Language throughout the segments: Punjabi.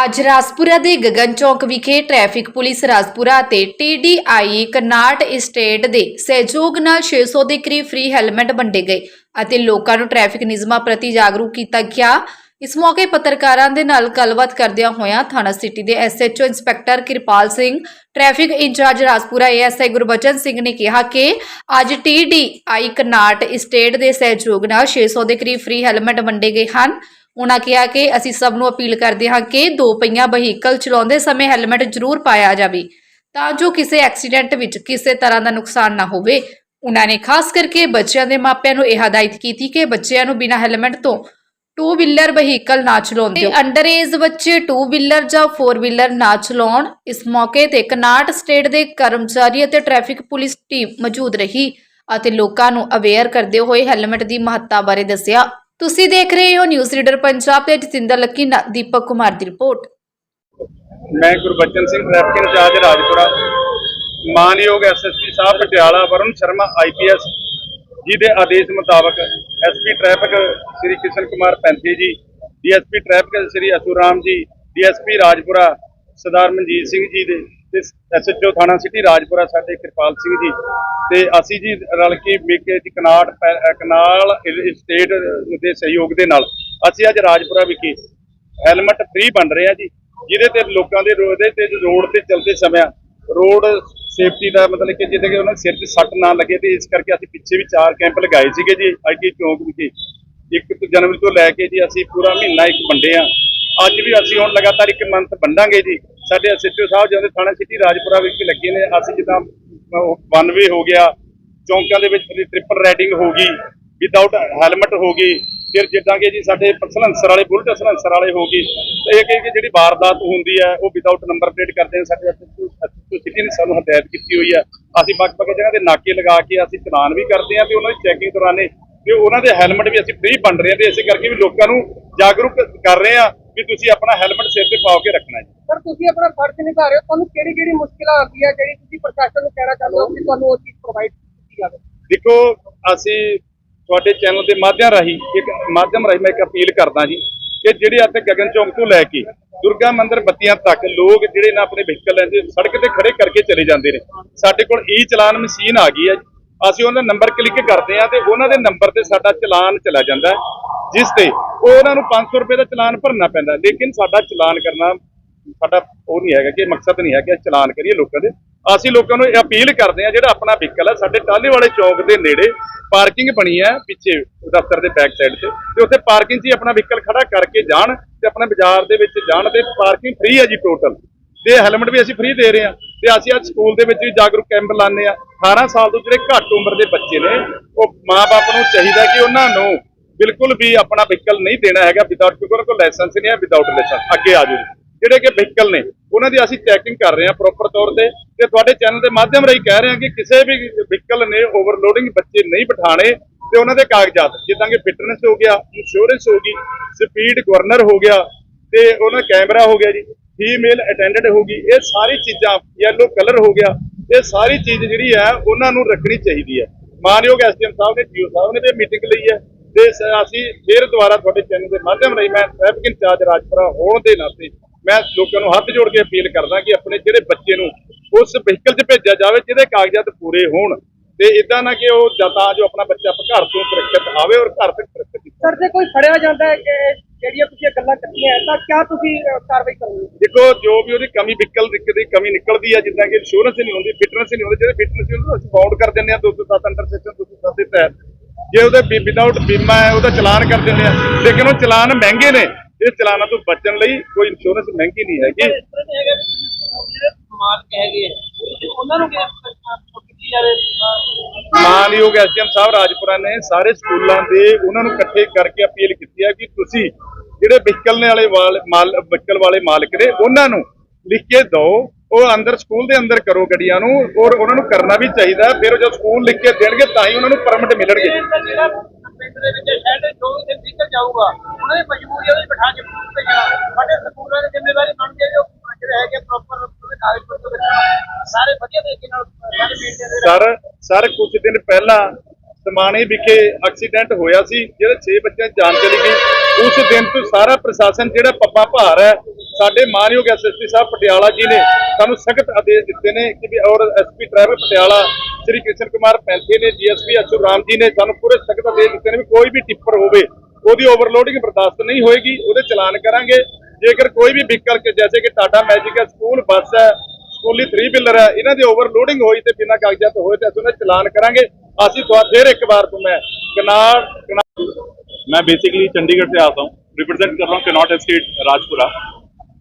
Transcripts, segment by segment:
ਅੱਜ ਰਾਜਪੁਰਾ ਦੇ ਗਗਨ ਚੌਕ ਵਿਖੇ ਟ੍ਰੈਫਿਕ ਪੁਲਿਸ ਰਾਜਪੁਰਾ ਅਤੇ ਟੀਡੀਆਈ ਕਰਨਾਟ ਸਟੇਟ ਦੇ ਸਹਿਯੋਗ ਨਾਲ 600 ਦੇ ਕਰੀਬ ਫ੍ਰੀ ਹੈਲਮਟ ਵੰਡੇ ਗਏ ਅਤੇ ਲੋਕਾਂ ਨੂੰ ਟ੍ਰੈਫਿਕ ਨਿਯਮਾਂ ਪ੍ਰਤੀ ਜਾਗਰੂਕ ਕੀਤਾ ਗਿਆ। ਇਸ ਮੌਕੇ ਪੱਤਰਕਾਰਾਂ ਦੇ ਨਾਲ ਗੱਲਬਾਤ ਕਰਦਿਆਂ ਹੋਇਆਂ ਥਾਣਾ ਸਿਟੀ ਦੇ SHO inspector Kirpal Singh, traffic incharge Rajpura ASI Gurbachan Singh ਨੇ ਕਿਹਾ ਕਿ ਅੱਜ ਟੀਡੀਆਈ ਕਰਨਾਟ ਸਟੇਟ ਦੇ ਸਹਿਯੋਗ ਨਾਲ 600 ਦੇ ਕਰੀਬ ਫ੍ਰੀ ਹੈਲਮਟ ਵੰਡੇ ਗਏ ਹਨ। ਉਹਨਾਂ ਕਿਹਾ ਕਿ ਅਸੀਂ ਸਭ ਨੂੰ ਅਪੀਲ ਕਰਦੇ ਹਾਂ ਕਿ ਦੋ ਪਹੀਆ ਵਹੀਕਲ ਚਲਾਉਂਦੇ ਸਮੇਂ ਹੈਲਮਟ ਜ਼ਰੂਰ ਪਾਇਆ ਜਾਵੇ, ਤਾਂ ਜੋ ਕਿਸੇ ਐਕਸੀਡੈਂਟ ਵਿੱਚ ਕਿਸੇ ਤਰ੍ਹਾਂ ਦਾ ਨੁਕਸਾਨ ਨਾ ਹੋਵੇ। ਉਹਨਾਂ ਨੇ ਖਾਸ ਕਰਕੇ ਬੱਚਿਆਂ ਦੇ ਮਾਪਿਆਂ ਨੂੰ ਇਹ ਹਦਾਇਤ ਕੀਤੀ ਕਿ ਬੱਚਿਆਂ ਨੂੰ ਬਿਨਾਂ ਹੈਲਮਟ ਤੋਂ ਟੂ ਵੀਲਰ ਵਹੀਕਲ ਨਾ ਚਲਾਉਣ ਦਿਓ ਅੰਡਰ ਏਜ ਬੱਚੇ ਟੂ ਵੀਲਰ ਜਾਂ ਫੋਰ ਵੀਲਰ ਨਾ ਚਲਾਉਣ। ਇਸ ਮੌਕੇ ਤੇ ਕਨਾਟ ਸਟੇਟ ਦੇ ਕਰਮਚਾਰੀ ਅਤੇ ਟ੍ਰੈਫਿਕ ਪੁਲਿਸ ਟੀਮ ਮੌਜੂਦ ਰਹੀ ਅਤੇ ਲੋਕਾਂ ਨੂੰ ਅਵੇਅਰ ਕਰਦੇ ਹੋਏ ਹੈਲਮਟ ਦੀ ਮਹੱਤਤਾ ਬਾਰੇ ਦੱਸਿਆ। ਤੁਸੀਂ ਦੇਖ ਰਹੇ ਹੋ ਨਿਊਜ਼ ਰੀਡਰ ਪੰਜਾਬ ਤੇ ਜਤਿੰਦਰ ਲੱਕੀ ਨਾਲ ਦੀਪਕ ਕੁਮਾਰ ਦੀ ਰਿਪੋਰਟ। ਮੈਂ ਗੁਰਬਚਨ ਸਿੰਘ ਟ੍ਰੈਫਿਕ ਇੰਚਾਰਜ ਰਾਜਪੁਰਾ। ਮਾਨਯੋਗ ਐਸਐਸਪੀ ਸਾਹਿਬ ਪਟਿਆਲਾ ਵਰੁਣ ਸ਼ਰਮਾ ਆਈਪੀਐਸ ਜੀ ਦੇ ਆਦੇਸ਼ ਮੁਤਾਬਕ SP traffic Shri Kishan Kumar Panthi ji DSP traffic Shri Asuram ji DSP Rajpura Sardar Manjit Singh ji ਦੇ ਤੇ ਐਸਐਚਓ ਥਾਣਾ ਸਿਟੀ ਰਾਜਪੁਰਾ ਸਾਡੇ ਕਿਰਪਾਲ ਸਿੰਘ ਜੀ। ਤੇ ਅਸੀਂ ਜੀ ਰਲ ਕੇ ਮੇਕੇ ਦੀ ਕਨਾਟ ਪੈ- ਕਨਾਲ ਸਟੇਟ ਦੇ ਸਹਿਯੋਗ ਦੇ ਨਾਲ ਅਸੀਂ ਅੱਜ ਰਾਜਪੁਰਾ ਵਿਖੇ ਹੈਲਮਟ ਫ੍ਰੀ ਬਣ ਰਿਹਾ ਜੀ, ਜਿਹਦੇ ਤੇ ਲੋਕਾਂ ਦੇ ਰੋਡ ਦੇ ਤੇ ਰੋਡ ਤੇ ਚੱਲਦੇ ਸਮੇਂ ਰੋਡ ਸੇਫਟੀ ਦਾ ਮਤਲਬ ਕਿ ਜਿਹਦੇ ਕਿ ਉਹਨਾਂ ਦੇ ਸਿਰ ਤੇ ਸੱਟ ਨਾ ਲੱਗੇ ਤੇ ਇਸ ਕਰਕੇ ਅਸੀਂ ਪਿੱਛੇ ਵੀ ਚਾਰ ਕੈਂਪ ਲਗਾਏ ਸੀਗੇ ਜੀ ਆਈਟੀ ਚੌਂਕ ਵਿਖੇ। ਇੱਕ ਜਨਵਰੀ ਤੋਂ ਲੈ ਕੇ ਜੀ ਅਸੀਂ ਪੂਰਾ ਮਹੀਨਾ ਇੱਕ ਵੰਡੇ ਆ ਅੱਜ ਵੀ ਅਸੀਂ ਹੁਣ ਲਗਾਤਾਰ ਇੱਕ ਮੰਥ ਵੰਡਾਂਗੇ ਜੀ। ਸਾਡੇ ਐਸਐਚਓ ਸਾਹਿਬ ਜਿਹਦੇ ਥਾਣਾ ਸਿਟੀ ਰਾਜਪੁਰਾ ਵਿਖੇ ਲੱਗੇ ਨੇ। ਅਸੀਂ ਜਿੱਦਾਂ ਵਨ ਵੇ ਹੋ ਗਿਆ, ਚੌਂਕਾਂ ਦੇ ਵਿੱਚ ਟ੍ਰਿਪਲ ਰਾਈਡਿੰਗ ਹੋ ਗਈ ਵਿਦਆਊਟ ਹੈਲਮਟ ਹੋ ਗਈ, ਫਿਰ ਜਿੱਦਾਂ ਕਿ ਜੀ ਸਾਡੇ ਸਲੈਂਸਰ ਵਾਲੇ, ਬੁਲਟ ਸਲੰਸਰ ਵਾਲੇ ਹੋ ਗਈ ਤੇ ਇਹ ਕਿ ਕਿ ਜਿਹੜੀ ਵਾਰਦਾਤ ਹੁੰਦੀ ਹੈ, ਉਹ ਵਿਦਆਊਟ ਨੰਬਰ ਪਲੇਟ ਕਰਦੇ ਨੇ ਸਾਡੇ ਸਿਟੀ ਨੇ ਸਾਨੂੰ ਹਦਾਇਤ ਕੀਤੀ ਹੋਈ ਹੈ, ਅਸੀਂ ਵੱਖ-ਵੱਖ ਜਗ੍ਹਾ ਤੇ ਨਾਕੇ ਲਗਾ ਕੇ ਅਸੀਂ ਚਲਾਨ ਵੀ ਕਰਦੇ ਹਾਂ ਤੇ ਉਹਨਾਂ ਦੀ ਚੈਕਿੰਗ ਦੌਰਾਨੇ ਤੇ ਉਹਨਾਂ ਦੇ ਹੈਲਮਟ ਵੀ ਅਸੀਂ ਫ੍ਰੀ ਵੰਡ ਰਹੇ ਹਾਂ, ਤੇ ਇਸੇ ਕਰਕੇ ਵੀ ਲੋਕਾਂ ਨੂੰ ਜਾਗਰੂਕ ਕਰ ਰਹੇ ਹਾਂ ਵੀ ਤੁਸੀਂ ਆਪਣਾ ਹੈਲਮਟ ਸਿਰ ਤੇ ਪਾ ਕੇ ਰੱਖਣਾ ਹੈ ਸਰ ਤੁਸੀਂ ਆਪਣਾ ਫਰਜ਼ ਨਿਭਾ ਰਹੇ ਹੋ। ਤੁਹਾਨੂੰ ਕਿਹੜੀ ਕਿਹੜੀ ਮੁਸ਼ਕਿਲਾਂ ਆਉਂਦੀ ਹੈ ਜਿਹੜੀ ਤੁਸੀਂ ਪ੍ਰਸ਼ਾਸਨ ਨੂੰ ਕਹਿਣਾ ਚਾਹੁੰਦੇ ਹੋ ਕਿ ਤੁਹਾਨੂੰ ਉਹ ਚੀਜ਼ ਪ੍ਰੋਵਾਈਡ ਕੀਤੀ ਜਾਵੇ? ਦੇਖੋ ਅਸੀਂ ਤੁਹਾਡੇ ਚੈਨਲ ਦੇ ਮਾਧਿਅਮ ਰਾਹੀਂ ਇੱਕ ਮਾਧਿਅਮ ਰਾਹੀਂ ਮੈਂ ਇੱਕ ਅਪੀਲ ਕਰਦਾ ਜੀ ਕਿ ਜਿਹੜੇ ਇੱਥੇ ਗਗਨ ਚੌਂਕ ਤੋਂ ਲੈ ਕੇ ਦੁਰਗਾ ਮੰਦਿਰ ਬੱਤੀਆਂ ਤੱਕ ਲੋਕ ਜਿਹੜੇ ਨਾ ਆਪਣੇ ਵਹੀਕਲ ਲੈਂਦੇ ਸੜਕ ਤੇ ਖੜੇ ਕਰਕੇ ਚਲੇ ਜਾਂਦੇ ਨੇ। ਸਾਡੇ ਕੋਲ ਈ ਚਲਾਨ ਮਸ਼ੀਨ ਆ ਗਈ ਹੈ। ਜੀ। ਅਸੀਂ ਉਹਨਾਂ ਦਾ ਨੰਬਰ ਕਲਿੱਕ ਕਰਦੇ ਆ ਤੇ ਉਹਨਾਂ ਦੇ ਨੰਬਰ ਤੇ ਸਾਡਾ ਚਲਾਨ ਚਲਾ ਜਾਂਦਾ ਜਿਸ ਤੇ ਉਹ ਉਹਨਾਂ ਨੂੰ 500 ਰੁਪਏ ਦਾ ਚਲਾਨ ਭਰਨਾ ਪੈਂਦਾ ਲੇਕਿਨ ਸਾਡਾ ਚਲਾਨ ਕਰਨਾ ਸਾਡਾ ਉਹ ਨਹੀਂ ਹੈਗਾ ਕਿ ਮਕਸਦ ਨਹੀਂ ਹੈ ਕਿ ਚਲਾਨ ਕਰੀਏ ਲੋਕਾਂ ਦੇ। ਅਸੀਂ ਲੋਕਾਂ ਨੂੰ ਇਹ ਅਪੀਲ ਕਰਦੇ ਆ ਜਿਹੜਾ ਆਪਣਾ ਵਹੀਕਲ ਹੈ, ਸਾਡੇ ਟਾਲੇ ਵਾਲੇ ਚੌਕ ਦੇ ਨੇੜੇ ਪਾਰਕਿੰਗ ਬਣੀ ਹੈ, ਪਿੱਛੇ ਦਫ਼ਤਰ ਦੇ ਬੈਕ ਸਾਈਡ ਤੇ। ਤੇ ਉੱਥੇ ਪਾਰਕਿੰਗ 'ਚ ਹੀ ਆਪਣਾ ਵਹੀਕਲ ਖੜਾ ਕਰਕੇ ਜਾਣ ਤੇ ਆਪਣੇ ਬਾਜ਼ਾਰ ਦੇ ਵਿੱਚ ਜਾਣ ਤੇ ਪਾਰਕਿੰਗ ਫ੍ਰੀ ਹੈ ਜੀ ਟੋਟਲ ਤੇ ਹੈਲਮਟ ਵੀ ਅਸੀਂ ਫ੍ਰੀ ਦੇ ਰਹੇ ਹਾਂ। ਤੇ ਅਸੀਂ ਅੱਜ ਸਕੂਲ ਦੇ ਵਿੱਚ ਵੀ ਜਾਗਰੂਕ ਕੈਂਪ ਲਾਉਂਦੇ ਆ 18 ਸਾਲ ਤੋਂ ਜਿਹੜੇ ਘੱਟ ਉਮਰ ਦੇ ਬੱਚੇ ਨੇ, ਉਹ ਮਾਪੇ ਨੂੰ ਚਾਹੀਦਾ ਕਿ ਉਹਨਾਂ ਨੂੰ ਬਿਲਕੁਲ ਵੀ ਆਪਣਾ ਵਹੀਕਲ ਨਹੀਂ ਦੇਣਾ ਹੈਗਾ ਵਿਦਆਊਟ ਕਿਉਂਕਿ ਉਹਨਾਂ ਕੋਲ ਲਾਇਸੈਂਸ ਨਹੀਂ ਹੈ ਵਿਦਆਊਟ ਲਾਇਸੈਂਸ ਅੱਗੇ ਆ ਜਾਓ ਜਿਹੜੇ ਕਿ ਵਹੀਕਲ ਨੇ, ਉਹਨਾਂ ਦੀ ਅਸੀਂ ਚੈਕਿੰਗ ਕਰ ਰਹੇ ਹਾਂ ਪ੍ਰੋਪਰ ਤੌਰ ਤੇ ਤੇ ਤੁਹਾਡੇ ਚੈਨਲ ਦੇ ਮਾਧਿਅਮ ਰਾਹੀਂ ਕਹਿ ਰਹੇ ਹਾਂ ਕਿ ਕਿਸੇ ਵੀ ਵਹੀਕਲ ਨੇ ਓਵਰਲੋਡਿੰਗ ਬੱਚੇ ਨਹੀਂ ਬਿਠਾਣੇ ਤੇ ਉਹਨਾਂ ਦੇ ਕਾਗਜ਼ਾਤ, ਜਿੱਦਾਂ ਕਿ ਫਿਟਨੈਸ ਹੋ ਗਿਆ ਇੰਸ਼ੋਰੈਂਸ ਹੋ ਗਈ ਸਪੀਡ ਗਵਰਨਰ ਹੋ ਗਿਆ ਤੇ ਉਹਨਾਂ ਕੈਮਰਾ ਹੋ ਗਿਆ ਜੀ। ਫੀਮੇਲ ਅਟੈਂਡੈਂਟ ਹੋ ਗਈ ਇਹ ਸਾਰੀ ਚੀਜ਼ਾਂ ਯੈਲੋ ਕਲਰ ਹੋ ਗਿਆ। ਇਹ ਸਾਰੀ ਚੀਜ਼ ਜਿਹੜੀ ਹੈ, ਉਹਨਾਂ ਨੂੰ ਰੱਖਣੀ ਚਾਹੀਦੀ ਹੈ। ਮਾਨਯੋਗ ਐਸਡੀਐਮ ਸਾਹਿਬ ਨੇ ਡੀਓ ਸਾਹਿਬ ਨੇ ਵੀ ਮੀਟਿੰਗ ਲਈ ਹੈ। ਤੇ ਅਸੀਂ ਫਿਰ ਦੁਬਾਰਾ ਤੁਹਾਡੇ ਚੈਨਲ ਦੇ ਮਾਧਿਅਮ ਰਾਹੀਂ ਮੈਂ ਟ੍ਰੈਫਿਕ ਇੰਚਾਰਜ ਰਾਜਪੁਰਾ ਹੋਣ ਦੇ ਨਾਤੇ ਮੈਂ ਲੋਕਾਂ ਨੂੰ ਹੱਥ ਜੋੜ ਕੇ ਅਪੀਲ ਕਰਦਾ ਕਿ ਆਪਣੇ ਜਿਹੜੇ ਬੱਚੇ ਨੂੰ ਉਸ ਵਹੀਕਲ 'ਚ ਭੇਜਿਆ ਜਾਵੇ, ਜਿਹਦੇ ਕਾਗਜ਼ਾਤ ਪੂਰੇ ਹੋਣ। ਤੇ ਇਦਾਂ ਨਾ ਕਿ ਉਹ ਜਾਂ ਤਾਂ ਜੋ ਆਪਣਾ ਬੱਚਾ ਘਰ ਤੋਂ ਸੁਰੱਖਿਅਤ ਆਵੇ ਔਰ ਘਰ ਤੱਕ ਸੁਰੱਖਿਅਤ ਸਰ ਜੇ ਕੋਈ ਫੜਿਆ ਜਾਂਦਾ ਹੈ ਕਿ ਜਿਹੜੀਆਂ ਤੁਸੀਂ ਗੱਲਾਂ ਕੀਤੀਆਂ ਹੈ, ਤਾਂ ਕਿਆ ਤੁਸੀਂ ਕਾਰਵਾਈ ਕਰੋਗੇ? ਦੇਖੋ ਜੋ ਵੀ ਉਹਦੀ ਕਮੀ ਵਿਕਲ ਦੀ ਕਮੀ ਨਿਕਲਦੀ ਹੈ ਜਿੱਦਾਂ ਕਿ ਇੰਸ਼ੋਰੈਂਸ ਨਹੀਂ ਹੁੰਦੀ ਫਿਟਨੈਸ ਨਹੀਂ ਹੁੰਦੀ ਜਿਹੜੇ ਫਿਟਨੈਸ ਨਹੀਂ ਹੁੰਦੀ ਅਸੀਂ ਬਾਉਂਡ ਕਰ ਦਿੰਦੇ ਆ 207 ਅੰਡਰ ਸੈਕਸ਼ਨ 207 ਦੇ ਤਹਿਤ। ਜੇ ਉਹਦੇ ਵਿਦਆਊਟ ਬੀਮਾ ਹੈ ਉਹਦਾ ਚਲਾਨ ਕਰ ਦਿੰਦੇ ਆ ਲੇਕਿਨ ਉਹ ਚਲਾਨ ਮਹਿੰਗੇ ਨੇ ਇਹ ਚਲਾਨਾਂ ਤੋਂ ਬਚਣ ਲਈ ਕੋਈ ਇੰਸ਼ੋਰੈਂਸ ਮਹਿੰਗੀ ਨਹੀਂ ਹੈਗੀ। ਇਸ ਤਰ੍ਹਾਂ ਹੈਗਾ ਜਿਹੜੇ ਮਾਲਕ ਹੈਗੇ ਆ, ਉਹਨਾਂ ਨੂੰ ਕਿਹਾ ਮਾਨਯੋਗ ਐਸਡੀਐਮ ਸਾਹਿਬ ਰਾਜਪੁਰਾ ਨੇ ਸਾਰੇ ਸਕੂਲਾਂ ਦੇ ਉਹਨਾਂ ਨੂੰ ਇਕੱਠੇ ਕਰਕੇ ਅਪੀਲ ਕੀਤੀ ਹੈ ਕਿ ਤੁਸੀਂ ਜਿਹੜੇ ਵਹੀਕਲ ਨੇ ਵਾਲੇ ਮਾਲ ਵਹੀਕਲ ਵਾਲੇ ਮਾਲਕ ਨੇ ਉਹਨਾਂ ਨੂੰ ਲਿਖ ਕੇ ਦਿਓ ਉਹ ਅੰਦਰ ਸਕੂਲ ਦੇ ਅੰਦਰ ਕਰੋ ਗੱਡੀਆਂ ਨੂੰ ਔਰ ਉਹਨਾਂ ਨੂੰ ਕਰਨਾ ਵੀ ਚਾਹੀਦਾ। ਫਿਰ ਜਦੋਂ ਸਕੂਲ ਲਿਖ ਕੇ ਦੇਣਗੇ ਤਾਂ ਹੀ ਉਹਨਾਂ ਨੂੰ ਪਰਮਿਟ ਮਿਲਣਗੇ ਤਾਂ ਜਿਹੜਾ ਪਿੰਡ ਦੇ ਵਿੱਚ ਸ਼ਹਿਰ ਦੇ ਜੋ ਵੀ ਨਿਕਲ ਜਾਊਗਾ ਉਹਨਾਂ ਦੀ ਮਜਬੂਰੀ ਉਹਦੇ ਬਿਠਾ ਕੇ ਸਾਡੇ ਸਕੂਲਾਂ ਦੀ ਜ਼ਿੰਮੇਵਾਰੀ ਜੋ ਜਿਹੜੇ ਹੈਗੇ ਪ੍ਰੋਪਰ ਕਾਗਜ਼ ਪੱਤਰ ਵਿੱਚ ਸਾਰੇ ਵਧੀਆ ਤਰੀਕੇ ਨਾਲ ਸਰ ਸਰ ਕੁਝ ਦਿਨ ਪਹਿਲਾਂ ਸਮਾਣੇ ਵਿਖੇ ਐਕਸੀਡੈਂਟ ਹੋਇਆ ਸੀ, ਜਿਹੜੇ 6 ਬੱਚਿਆਂ ਦੀ ਜਾਨ ਚਲੀ ਗਈ। ਉਸ ਦਿਨ ਤੋਂ ਸਾਰਾ ਪ੍ਰਸ਼ਾਸਨ ਜਿਹੜਾ ਪੱਪਾ ਭਾਰ ਹੈ, ਸਾਡੇ ਮਾਨਯੋਗ ਐਸਐਸਪੀ ਸਾਹਿਬ ਪਟਿਆਲਾ ਜੀ ਨੇ ਸਾਨੂੰ ਸਖਤ ਆਦੇਸ਼ ਦਿੱਤੇ ਨੇ ਕਿ ਵੀ ਔਰ ਐਸਪੀ ਟ੍ਰੈਫਿਕ ਪਟਿਆਲਾ ਸ੍ਰੀ ਕ੍ਰਿਸ਼ਨ ਕੁਮਾਰ ਪੈਂਥੇ ਨੇ, ਡੀਐਸਪੀ ਅਸ਼ੂ ਰਾਮ ਜੀ ਨੇ ਸਾਨੂੰ ਪੂਰੇ ਸਖਤ ਆਦੇਸ਼ ਦਿੱਤੇ ਨੇ ਵੀ ਕੋਈ ਵੀ ਟਿੱਪਰ ਹੋਵੇ, ਉਹਦੀ ਓਵਰਲੋਡਿੰਗ ਬਰਦਾਸ਼ਤ ਨਹੀਂ ਹੋਏਗੀ, ਉਹਦੇ ਚਲਾਨ ਕਰਾਂਗੇ। ਜੇਕਰ ਕੋਈ ਵੀ ਵਹੀਕਲ ਜੈਸੇ ਕਿ ਟਾਟਾ ਮੈਜਿਕ ਹੈ, ਸਕੂਲ ਬੱਸ ਹੈ ਸਕੂਲੀ 3 ਵੀਲਰ ਹੈ ਇਹਨਾਂ ਦੀ ਓਵਰਲੋਡਿੰਗ ਹੋਈ ਤੇ ਬਿਨਾਂ ਕਾਗਜ਼ਾਤ ਹੋਏ ਤੇ ਅਸੀਂ ਉਹਨਾਂ ਦਾ ਚਲਾਨ ਕਰਾਂਗੇ ਅਸੀਂ ਤੋਂ ਫਿਰ ਇੱਕ ਵਾਰ ਤੋਂ ਮੈਂ ਕਨਾਲ ਕਨਾਲ मैं बेसिकली चंडीगढ़ से आता हूँ रिप्रेजेंट कर रहा हूँ कनॉट एस्टेट राजपुरा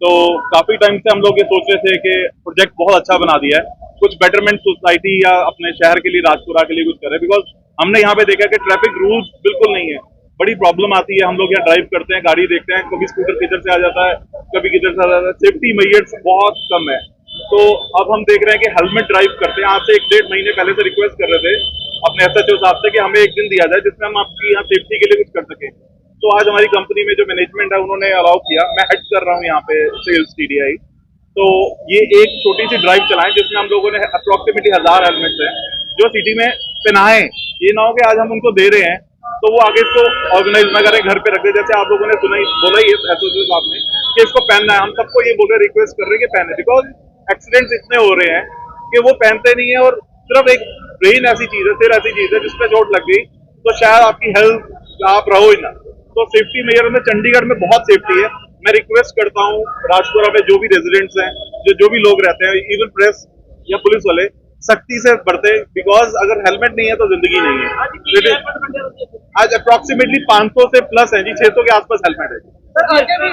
तो काफी टाइम से हम लोग ये सोच रहे थे कि प्रोजेक्ट बहुत अच्छा बना दिया है कुछ बेटरमेंट सोसाइटी या अपने शहर के लिए राजपुरा के लिए कुछ करें बिकॉज हमने यहाँ पे देखा कि ट्रैफिक रूल्स बिल्कुल नहीं है बड़ी प्रॉब्लम आती है हम लोग यहाँ ड्राइव करते हैं गाड़ी देखते हैं कभी स्कूटर किधर से आ जाता है कभी किधर से आ जाता है सेफ्टी मेजर्स बहुत कम है तो अब हम देख रहे हैं कि हेलमेट ड्राइव करते हैं। आपसे एक डेढ़ महीने पहले से रिक्वेस्ट कर रहे थे अपने एस एच साहब से कि हमें एक दिन दिया जाए जिसमें हम आपकी यहाँ सेफ्टी के लिए कुछ कर सकें। तो आज हमारी कंपनी में जो मैनेजमेंट है, उन्होंने अलाउ किया। मैं हेड कर रहा हूँ यहाँ पे सेल्स टीडीआई तो ये एक छोटी सी ड्राइव चलाएँ जिसमें हम लोगों ने अप्रोक्सीमेटली हज़ार हेलमेट है, जो सिटी में पहनाए। ये ना हो कि आज हम उनको दे रहे हैं तो वो आगे इसको ऑर्गेनाइज ना करें, घर पे रख दे। जैसे आप लोगों ने सुना ही, बोला ही एसोसिएशन साहब ने कि इसको पहनना है। हम सबको ये बोल रहे रिक्वेस्ट कर रहे हैं कि पहने। बिकॉज़ एक्सीडेंट्स इतने हो रहे हैं कि वो पहनते नहीं है और सिर्फ़ एक ब्रेन ऐसी चीज़ है सिर ऐसी चीज़ है जिसपे चोट लग गई तो शायद आपकी हेल्थ आप रहो ही ना। तो सेफ्टी मेजर में चंडीगढ़ में बहुत सेफ्टी है। मैं रिक्वेस्ट करता हूँ राजपुरा में जो भी रेजिडेंट्स हैं जो जो भी लोग रहते हैं इवन प्रेस या पुलिस वाले सख्ती से बढ़ते बिकॉज़ अगर हेलमेट नहीं है तो ज़िंदगी नहीं है। आज अप्रोक्सीमेटली 500 से प्लस है जी 600 के आसपास हेलमेट है। आगे भी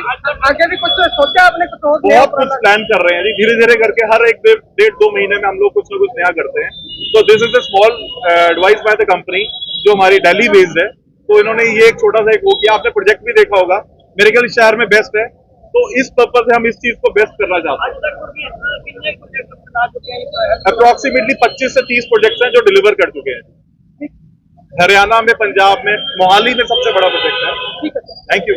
आगे भी कुछ सोचा आपने कुछ और बहुत कुछ प्लान कर रहे हैं जी। धीरे धीरे करके हर एक डेढ़ दो महीने में हम लोग कुछ ना कुछ नया करते हैं। तो this is a small advice by the company जो हमारी दिल्ली बेस्ड है। तो इन्होंने ये एक छोटा सा एक वो किया। आपने प्रोजेक्ट भी देखा होगा। मेरे ख्याल शहर में बेस्ट है। तो इस पर्पज से हम इस चीज़ को बेस्ट करना चाहते हैं। अप्रोक्सीमेटली पच्चीस से तीस प्रोजेक्ट है जो डिलीवर कर चुके हैं। हरियाणा में पंजाब में मोहाली में सबसे बड़ा प्रोजेक्ट है। Thank you